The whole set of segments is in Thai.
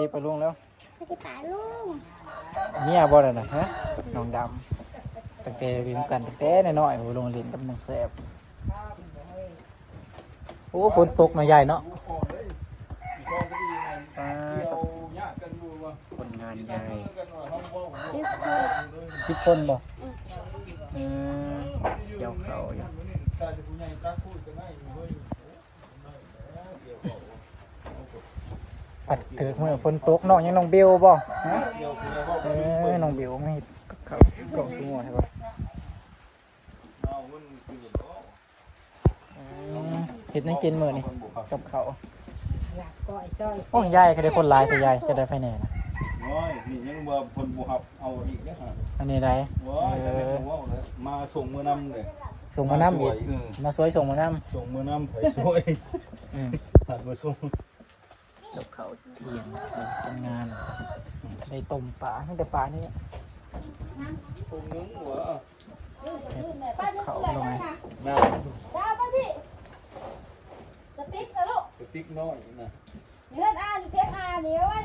ดีปะลุงแล้วสวัสดีป่าลุงเมียบ่ได้น่ะฮะน้องดำตั้งแต่เรียนกันตั้งแต่น้อยๆโอ้ลงเรียนกับน้องแซบโอ้ฝนตกมาใหญ่เนาะอ่าคนงานใหญ่ดิสโก้สิบคนบ่เออเกี่ยวเขาอยู่ ปัดถือมือฝนตกเนาะยังน้องเบลบ่ฮะเออน้องเบลไม่เฮ็ดกับเขาวกล่องตัวใช่ปะอืมเห็ดนังกินมือนี่กับเขาวหลักก้อยซอยโอ้ยยายก็ได้คนหลายแต่ยายจะได้ภายในนะน้อยนี่ยังว่าเพิ่นบ่ฮับเอาอีกนะฮะอันนี้ได้ว้ายจะได้ว่าเลยมาส่งมื้อนำเลยส่งมาน้ำอีกเออมาสวยส่งมาน้ส่งมื้อนำไผสวยำอืมหันมาส่ง กับเขาวเที่ยงส่งทำงานได้ต้มปลาตั้งแต่ปลานี่ส่งนึงหัวเขาลงไงน้าดาวมาพี่สติ๊กนะลูกกระติกน้อยนะเงินอ่านเทปอ่านนี่ไว้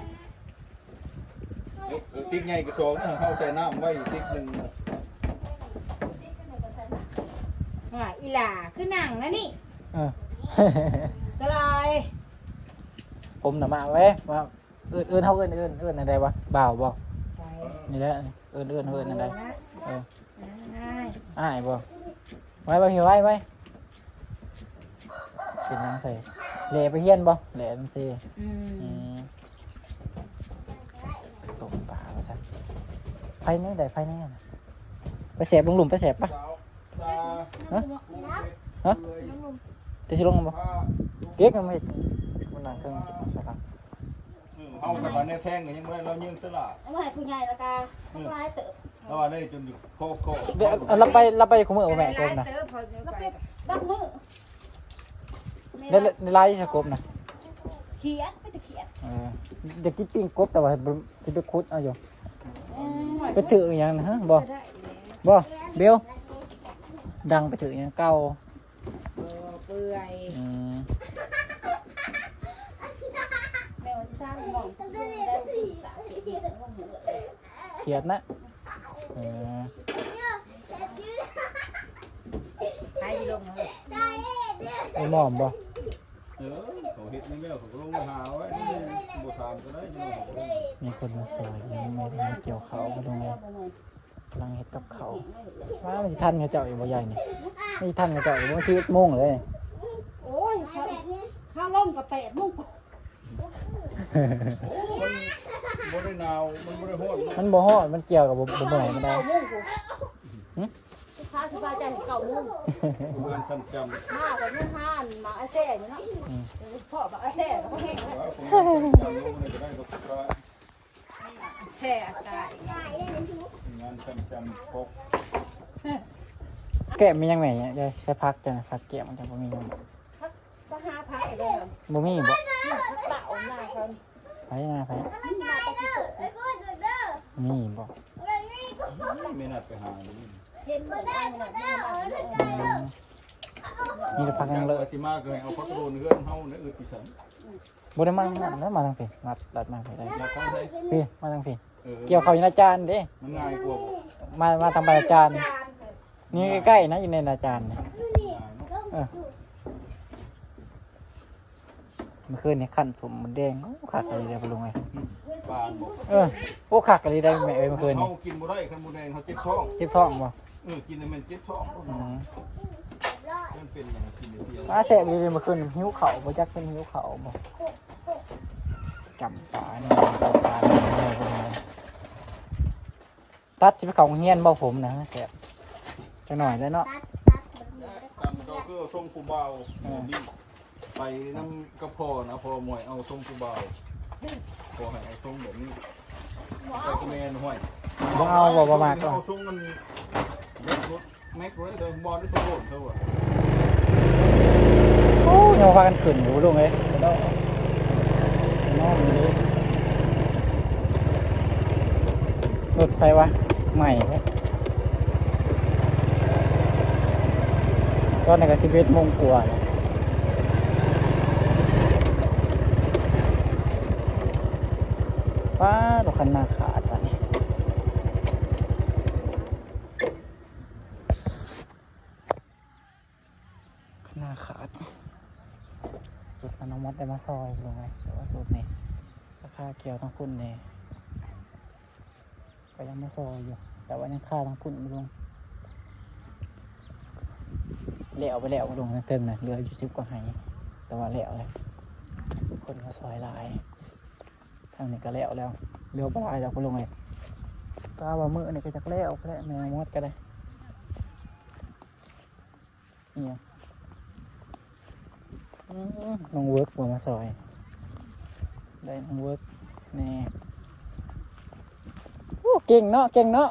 กระติกใหญ่ก็สองนะเข้าใส่น้ำไว้อีกติ๊กหนึงนะอ่าอีหล่าคือหนังนะนี่เออสลาย ผมน่ะมาเว้ยว่าเอื้อนเอื้อนเท่าเอื้อนเอื้อนเอื้อนอะไรวะบ่าวบ่ไปนี่แหละเอื้อนเอื้อนเอื้อนอะไรเออได้อ้ายบ่ไว้บ่หิวไว้ไว้เป็นน้ำใส่เหล่ไปเฮียนบ่เหล่น้ำซีอือืมมต้มปลาว่าซั่นไฟนี่ได้ไฟนี่น่ะไปแสบลงหลุมไปแสบปะสาวตาฮะฮะจะสิลงบ่เก๊กมันไม่ มันนั่งเครื่องจิตมาสลับเฮากับมันแน่แท่งก็ยังบ่ได้เรายิงสละเอามาให้ผู้ใหญ่ละกาทำลายเติบแล้วว่าได้จนอยู่โคโคเดี๋ยวเราไปเราไปขมือบ่แม่กบนะแล้วไปดักมือในในไลน์สกบนะเขียนไม่ได้เขียนเออเด็กกินปิ้งกบแต่ว่าสิไปคุดเอาอยู่ไปถืออหย่างนะฮะบ่บ่เบลดังไปถืออหย่างเก่าเปื่อยอืม แม่วันที่สร้างหม่องได้ผีสาวเขียนว่าเหมือนเลย เขียดนะเออใครลงเลยไอ้หมอมบ่เออเขาเฮ็ดนี่แล้วเขาก็ลงมาหาไว้นี่บ่ถามก็ได้ยังบ่ได้มีคนมาสวยยังไม่ได้มาเกี่ยวเขามาดูไงกำลังเฮ็ดกับเขาว่ามันสิทันเขาเจ้าอยู่บ่ใหญ่นี่ไม่ทันเขาเจ้าอยู่บ่ชีวิตโมงเลย โอ้ยเขาข้าวล่มกับแปดมุ้ง บ่ได้หนาวมันบ่ได้ร้อนมันบ่ฮอดมันเกี่ยวกับบ่บ่บ่ไหนมันได้ เก้ามุ้งกูหึ ลูกค้าสบายใจเก่ามุ้งเพื่อนสั่นจำห้ากับมุ้งห้ามาอาเซ่อยู่เนาะพ่อบอกอาเซ่เขาแห้งแล้วว่าผมสั่นจำลงนี่ก็ได้ก็ว่าอาเซ่อาใช่งานสั่นจำพกแก้มมียังไงเนี่ยยายใช้พักจังพักแก้มมันจังบ่มีหยังก็ห้าพักเลยบ่มีบ่เต่าหน้าเขา ไผหน้าไผมาตะกี้มีบ่ไม่นัดไปหาเลยเห็นบ่ได้บ่ได้อืมมีแต่พักยัยังงเลเลยยสิมาก็ให้เอาพักโดนเฮือนเฮาในอึดอีสันบ่ได้มาทางนั้นแล้วมาทางพี่มาลัดมาพี่ได้อยากเข้าใช้พี่มาทางพี่เออเกี่ยวเขาอยู่ในอาจารย์เด้มันง่ายกว่ามามาทางใบอาจารย์นี่ใกล้ๆนะอยู่ในอาจารย์เนี่ยเออเมื่อคืนนี่ขั้นสมมันแดงโอ้ขาดอะไรได้บ่ลุงไงปานบ่เออโอ้ขาดอะไรได้แม่เอ้ยเมื่อคืนเฮานี่กินบ่ได้คันบ่แดงเขาเจ็บท้องเจ็บท้องบ่เออกินแล้วมันเจ็บท้องอืมมันเป็นอย่างกินเสียมาแสบเลยเมื่อคืนหิวเข่าวบ่จักเป็นหิวเข่าวบ่จำปาเนี่ยจำปาเนี่ยเป็นไงตัดสิไปเขาเฮียนบ่ผมนะแสบจังหน่อยได้เนาะตามก็คือส่งผู้บ่าวนี่ ไปนำกับพ่อนะพ่อหมวยเอาส่งผู้บ่าวพ่อให้เอาส่งแบบนี้ไปกับแม่นห้อยบ่เอาบ่บ่มากก็เอาส่งมันแม็กรถแม็กรถเดินบอลได้ส่งโดนเขาอะโอ้ยยังพากันขึ้นอยู่ลุงเอ้ยเนาะนอนอยู่เลยรถไปวะใหม่เว้ยตอนนี้ก็สิบเอ็ดโมงกว่าแล้ว คันหน้าขาดวันนี้คันหน้าขาด สุดอนุมัติได้มาซอยลงไงแต่ว่าสุดนี่ราคาเกี่ยวทั้งคุณเนี่ยก็ยังมาซอยอยู่ แต่ว่ายังค่าทั้งคุณไม่ลงเลี้ยวไปแล้วลงนะเติมนะเหลืออยู่สิบกว่าไหแต่ว่าเลี้ยวเลยคนมาซอยหลายทางนี้ก็แล้วแล้ว เร็วปลายแล้วก็ลงเลยกาว่ามือเนี่ยก็จะแล้วแล้แมวมดก็ได้เนี่ยอืมน้องเวิร์กบ่มาซอย ได้น้องเวิร์กแน่โอ้เก่งเนาะเก่งเนาะ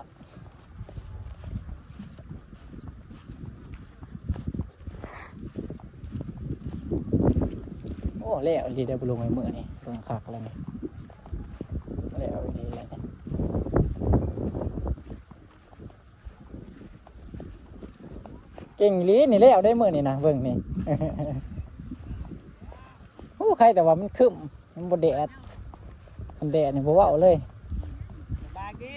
โอ้แล้วดีได้บุลงไอ้มือนี่เบิ่งคักแล้วนี่ แล้วดีเลยเนี่ยเก่งอีหลีนี่แล้วได้มือนี่นะเบิ่งนี่โอ้ใครแต่ว่ามันคึมมันบดแดดมันแดดนี่บ่เว้าเลยบาเก้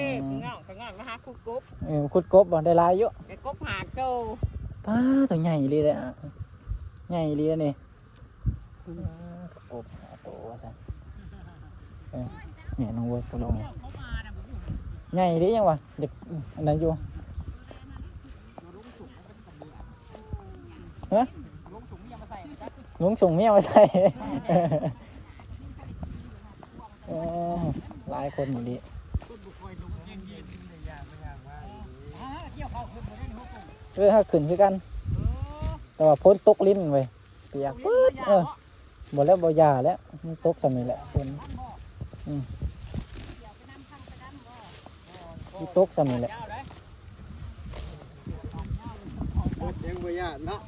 อืมเงาะเงาะมาหาคุกกบเออขุดกบบ่ได้หลายอยู่ไอ้กบหาโตป้าตัวใหญ่อีหลีเลยอะใหญ่อีหลีเลยนี่ป้ากบหาโตว่าซั่นเออ เนี่ยน้องเวิร์กตัวลงใหญ่อีหลียังวะเด็กอันนั้นอยู่ฮะลุงถุงยังมาใส่ลุงส่งเมียมาใส่หลายคนอยู่ดีคุณบุคคลลุงเย็นเย็นเลยยางไม่ยางว่าอ่าเกี่ยวข้าวขึ้นมาได้หัวกุ้งเอถ้าขึ้นคือกัน แต่ว่าพ้นตกลิ้นเว้ยเปียกปื๊ดเออบ่แล้วบ่ยาแล้วตกสมิแหละคนอืม มันตกสมิแหละยาวเลยยังบ่ยากเนาะ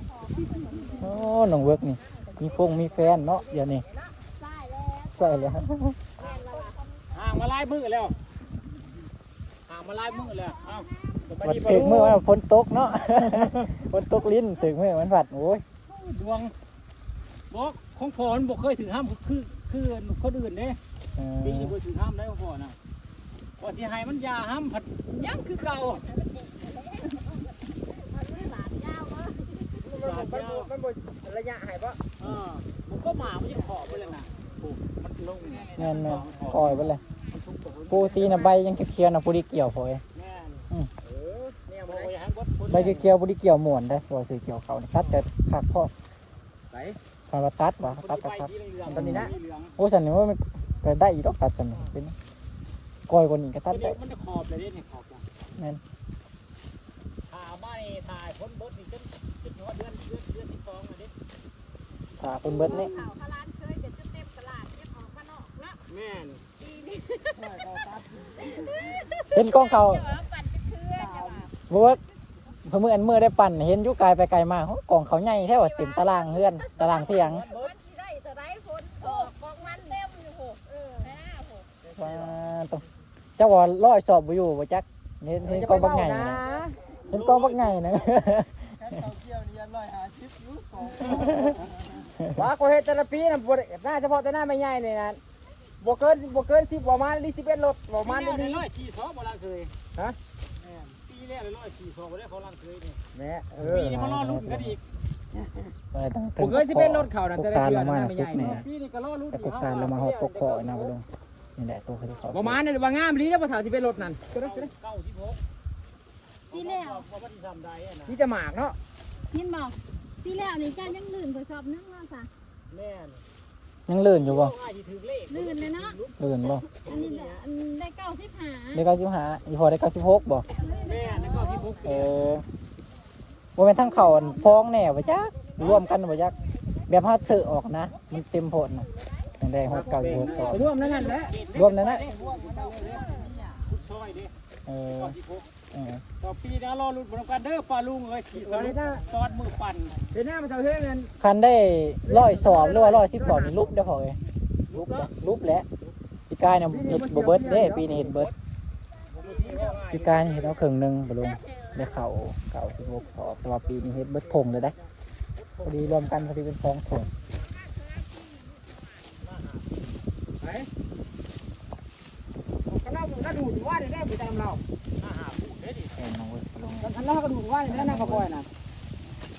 โอ้น้องเวิร์กนี่ มีพงมีแฟนเนาะเดี๋ยวนี้ใส่แล้วห่างมาลายมือแล้วห่างมาลายมือแล้วเอ้าสบายวัดดีถึงบ่เมื่อลูวันกพ้นตกเนาะพ้นตกลิ้นถึงเมื่อวันผัดโอ้ยดวงบอกของพ่อมันบอกเคยถือห้ามคือคือคนอื่นเด้เอปีนี้อบ่ถือห้ามได้ของพ่อน่ะ พอที่ให้มันยาห้ามผัดยังคือเก่ามันบระยะหายปะเออมันก็หมามันยังขอบไปเลยนะโอ้มันลงไงแม่นแม่นปล่อยไปเลยมันทุกตัวปูตีน่ะใบยังเขียวๆน่ะปูดีเกี่ยวพอยแม่นเออเนี่ยบมัอนกได้ว่าอย่าให้บดบดใบเขียวๆปูดีเกี่ยวหมวนได้บ่ซื้อเกี่ยวเขานี่ตัดแต่คักพ่อไหนคำว่าตัดบ่คนตัดที่ก็ไปตัดที่เหลืองตอนนี้นะเหลืองโอ้สันนี่ว่ามันก็ได้อีกดอกตัดสันนี่เป็น กอยกว่านี้ก็ตัดตัวได้นี้มันจะขอบเลยเนี่ยขอบนะแม่น ถ่าบ้านนี่ถ่ายพ้นบดนี่จนจนว่าเดือนเดือนเดือนที่สองเลยดิถ้าคนเบิดนี่ข่าวพลานเคยจะเต็มตลาดเก็บออกมานอกเนาะแม่นปีนี้เห็นกล้องเขาจะว่าปั่นจะเคลื่อนจะว่าบอกว่าเพิ่นมืออันมือได้ปั่นเห็นอยุกายไปไกลมาโอ้กล่องเขาใหญ่แท้ว่าเต็มตารางเฮือนตารางเที่ยง มันสิได้จะได้ฝนตกกองมันเต็มอยู่โหเออแม่โห ว่าต้อง เจ้าว่าร้อยสอบบ่อยู่บ่จักเห็นเห็นกองบักไงนะเห็นกองบักไงนะว่าก็เฮ็ดแต่ละปีนะบ่ได้หน้าเฉพาะแต่หน้าไม่ใหญ่เลยนะบ่เกินบ่เกินสิบประมาณลิสิบเอ็ดรถประมาณปีนี้แรกเลยร้อยสี่สองโบราณเคยฮะแม่นปีแรกเลยร้อยสี่สองโบราณเขาลังเคยนี่แหม่เอปีอนี้มารอลุ้นกันอีกอะไรต้องบ่เกินสิบเอ็ดรถเขานะปแต่กละการเดือเรานมาหน้าน่ะไม่สุใหดญ่แน่ปีนี้ก็รอลุ้นแต่ปกการเรามาฮอดปกคอนะบ่ลง นี่แหละตัวคือเขาประมาณนั้นว่างามลีแล้วบ่เท่าสิบเอ็ดรถนั่นก็ได้เก้าเก้าสิบหกปีแล้วว่าว่าที่ทำได้อะนะนี่จะหมากเนาะพี่บอกปีแล้วนี่จ้ายังลื่นกว่าชอบนึงเนาะจ้ะแม่นยังลื่นอยู่บ่ง่ายที่ถือเลขลื่นเลยเนาะลื่นบ่อันนี้แหละอันได้เก้าสิบห้าได้เก้าสิบห้าอีพอได้เก้าสิบหกบ่แม่แล้วก็ที่พกเออว่าเป็นทั้งเขาอันฟ้องแน่บ่จักรวมกันบ่จักแบบเฮาซื้อออกนะ มันเต็มโพดน่ะ จังได้ฮอดเก้าสิบหกสอบไปร่วมนั่นนั่นแหละรวมนั่นนะซอยดิเออก็ที่พกเออต่อปีนะรอลุ้นบนกันเด้อปลาลุงเอ้ยขี่สลุกซอดมือปั่นเดี๋ยวหน้ามันเท่าเฮ็ดเงินคันได้ร้อยสอบหรือว่าร้อยสิบสอบนี่ลุบได้อพอเอ้ยลุบแล้วลุบแล้วปีกายเนี่ยเฮ็ดบ่เบิดเด้ปีนี้เฮ็ดเบิดปีกายนี่เฮ็ดเอาครึ่งหนึงบ่ลงได้เข้าเก้าสิบหกสอบแต่ว่าปีนี้เฮ็ดเบิดทงเลยได้พอดีรวมกันพอดีเป็นสองทง ไป กระดูด ว่าได้ได้ไปตามเราห้าหาพูดได้ดิเป็นน้องเว้ยลงอันนั้นกระดูดว่าได้นั่งกระปอยน่ะ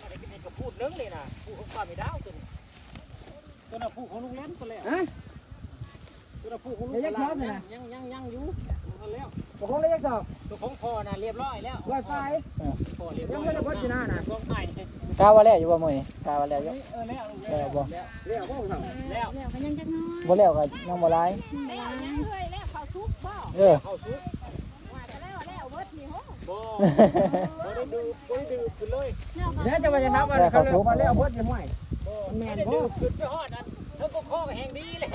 อะไรกินนี่ก็พูดนึงเลยนะพูดของป้าไม่ดาวตัวนี้ตัวน่ะพูดของลุงเล่นตัวแล้วฮะตัวน่ะพูดของลุงยังยังยังอยู่มันแล้วบ่คงเลยจักตัวของพ่อน่ะเรียบร้อยแล้วร้อยไฟพ่อเรียบร้ยัองยไม่ได้พดอยู่หน้าน่ะกองไข่กาวว่าแล้วอยู่บ่มื้อนี้กาวว่าแล้วอยู่เออแล้วแล้วบ่เรียกว่าเขาแล้วแล้วก็ยังจักน้อยบ่แล้วก็ยังบ่หลายแล้วยังเคยแล้ว เขาทุกบ่เออเข้าซุกว่าจะแล้วแล้วเบิดนี่บ่บ่ได้ดูบ่ได้ดูขึ้นเลยแล้วเดี๋ยวจะไปจะทำอะไรเขาเรียกว่าเรียกพดยังไงแม่นบ่ขึ้นไปฮอดอันเพิ่นก็ข้อแห่งดีแล้ว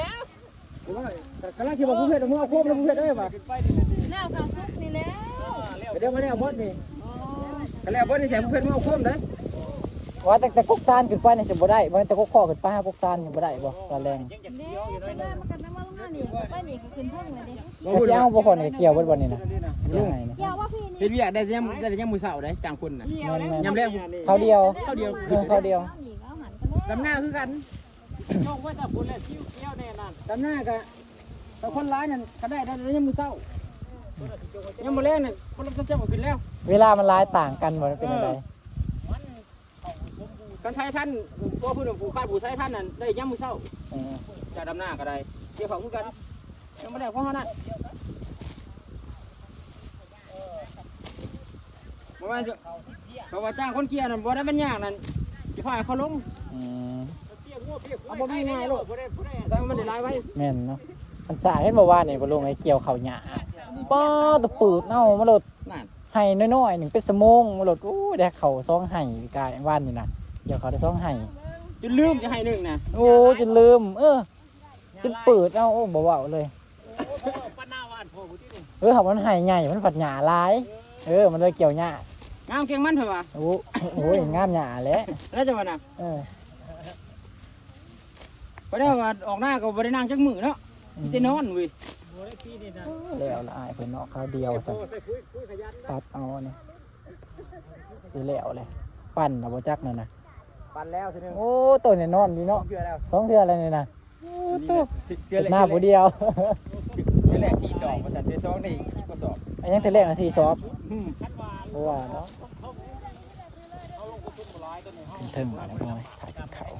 กำลังคิดว่าผู้เพชรมึงเอาควบแล้วผู้เพชรได้ป่ะขึ้นไปนี่นี่แล้วเขาทุกนี่แล้วเดี๋ยวมาเรียกพดนี่โอ้ก็เรียกพดนี่แถมผู้เพชรมึงเอาควบเลยว่าแต่แต่กกตานขึ้นไปนี่จะบ่ได้บ่แต่กกข้อขึ้นไปหากกตานนี่บ่ได้บ่ตาแรง มากันมาลงมานี่ไปนี่ก็ขึ้นเพิ่งเลยเด้ก็สิเอาบ่คนนี่เกี่ยวเบิดบ่นี่นะยังไงนะเกี่ยวว่าพี่นี่เห็นวิอยากได้ยังได้ยังมือเสาได้จางคนน่ะแม่นยำแรกๆเขาเดียวเท่าเดียวเออเขาเดียวอีกเอาหันกันแล้วดำหน้าคือกันช่องไว้แต่พุ่นแล้วคิ้วเกี่ยวแน่นั่นดำหน้าก็แต่คนร้ายนั่นก็ได้ได้ยังมือเศร้ายังมือแรกนั่นคนรับเจ้าขึ้นแล้ว เวลามันหลายต่างกันบ่มันเป็นจังไดมันเข้าสมบูรณ์กันไทยท่านตัวผู้หนุ่มผู้คาดผู้ไทยท่านนั่นได้ยังมือเศร้าเออจะดำหน้าก็ได้ เกี่ยวของคือกันยังไม่ได้เพราะนั่นเพราะว่าจะเพราะว่าจ้างคนเกี่ยวนั่นบ่ได้เป็นยากนั่นจะพาเขาลงอืมเปียกหัวเปียกหัวเอาบ่มีง่ายหรอกบ่ได้บ่ได้แต่มันได้หลายไว้แม่นเนาะมันสาเห็นบ่ว่านี่บ่ลงไอ้เกี่ยวข้าวหญ้าป้าตะปืดเอ้ามาโลดนั่นไห้น้อยๆหนึ่งเป็นสมงมาโลดอู้ได้เข้าซองไห้กายว่านนี่นะเกี่ยวเขาได้ซองไห้จนลืมจะให้หนึ่งนะโอ้จนลืม เออ จนเปิดเอ้าโอ้บ่เว้าเลยปานหน้าวานพ่อผู้ที่นี่เออเขามันไห้ใหญ่มันฝัดหญ้าหลาย เออ มันเลยเกี่ยวหญ้างามเก่งมันเถอะวะโอ้โอ้ยงามหญ้าแหล้วแล้วจะมาน่ะเออก็ได้ว่าออกหน้าก็บ่ได้นั่งจักมือเนาะมีแต่นอนเว้ยบ่ได้ปีนี่นะแล้วละอายเพิ่นเนาะคราวเดียวโอ้จ้ะใส่คุยคุยขยันนะตัดเอาเนี่ยสิแล้วเลยปั่นเอาบ่จักนั่นน่ะ ปันแล้วทีนึงโอ้ตัวเนี่ยนอนดีเนาะเกลือแล้วสองเทื่อแล้วนี่น่ะโอ้ ตัวเกลือหน้าผู้เดียวเกลือแรกที่สองภาษาที่สองได้ก็สอบอันยังแต่แรกน่ะสี่ซอบคันว่าเพราะว่าเนาะเขาเขาลงประชุมหลายกันในห้องเทิงมาแล้วพ่อไหมถ่ายกินเขาว